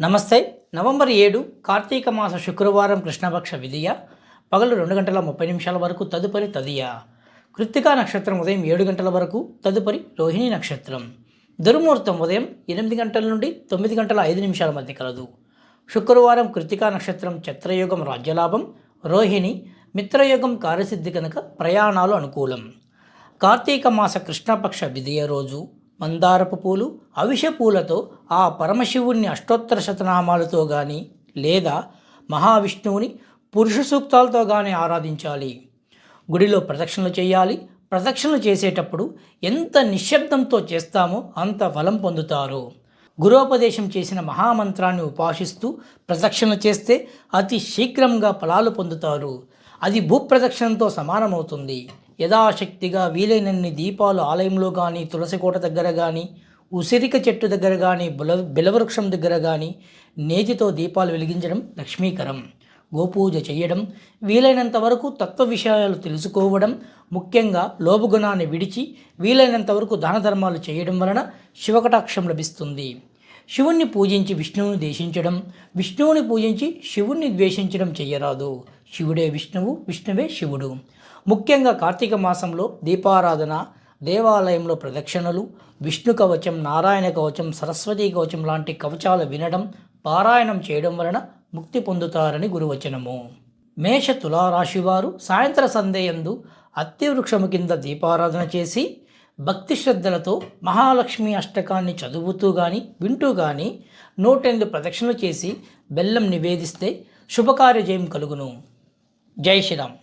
నమస్తే. నవంబర్ ఏడు కార్తీక మాస శుక్రవారం కృష్ణపక్ష విధియ. పగలు రెండు గంటల ముప్పై నిమిషాల వరకు తదుపరి తదియ. కృత్తికా నక్షత్రం ఉదయం ఏడు గంటల వరకు తదుపరి రోహిణి నక్షత్రం. దుర్ముహూర్తం ఉదయం ఎనిమిది గంటల నుండి తొమ్మిది గంటల ఐదు నిమిషాల మధ్య కలదు. శుక్రవారం కృత్తికా నక్షత్రం చత్రయోగం రాజ్యలాభం రోహిణి మిత్రయోగం కార్యసిద్ధి కనుక ప్రయాణాలు అనుకూలం. కార్తీక మాస కృష్ణపక్ష విధియ రోజు. మందారపు పూలు అవిష పూలతో ఆ పరమశివుణ్ణి అష్టోత్తర శతనామాలతో కానీ లేదా మహావిష్ణువుని పురుష సూక్తాలతో కానీ ఆరాధించాలి. గుడిలో ప్రదక్షిణలు చేయాలి. ప్రదక్షిణలు చేసేటప్పుడు ఎంత నిశ్శబ్దంతో చేస్తామో అంత ఫలం పొందుతారు. గురోపదేశం చేసిన మహామంత్రాన్ని ఉపాసిస్తూ ప్రదక్షిణ చేస్తే అతి శీఘ్రంగా ఫలాలు పొందుతారు. అది భూప్రదక్షిణంతో సమానమవుతుంది. యథాశక్తిగా వీలైనన్ని దీపాలు ఆలయంలో కానీ తులసికోట దగ్గర కానీ ఉసిరిక చెట్టు దగ్గర కానీ బుల బిలవృక్షం దగ్గర కానీ నేతితో దీపాలు వెలిగించడం లక్ష్మీకరం. గోపూజ చేయడం వీలైనంత వరకు తత్వ విషయాలు తెలుసుకోవడం ముఖ్యంగా లోభగుణాన్ని విడిచి వీలైనంత వరకు దాన ధర్మాలు చేయడం వలన శివకటాక్షం లభిస్తుంది. శివుణ్ణి పూజించి విష్ణువుని దేశించడం విష్ణువుని పూజించి శివుణ్ణి ద్వేషించడం చేయరాదు శివుడే విష్ణువు విష్ణువే శివుడు. ముఖ్యంగా కార్తీక మాసంలో దీపారాధన దేవాలయంలో ప్రదక్షిణలు విష్ణు కవచం నారాయణ కవచం సరస్వతి కవచం లాంటి కవచాలు వినడం పారాయణం చేయడం వలన ముక్తి పొందుతారని గురువచనము. మేష తులారాశి వారు సాయంత్ర సందేయందు అత్తివృక్షము కింద దీపారాధన చేసి భక్తి శ్రద్ధలతో మహాలక్ష్మి అష్టకాన్ని చదువుతూ కానీ వింటూ కానీ నూటెండు ప్రదక్షిణలు చేసి బెల్లం నివేదిస్తే శుభకార్యజయం కలుగును. జై శ్రీరామ్.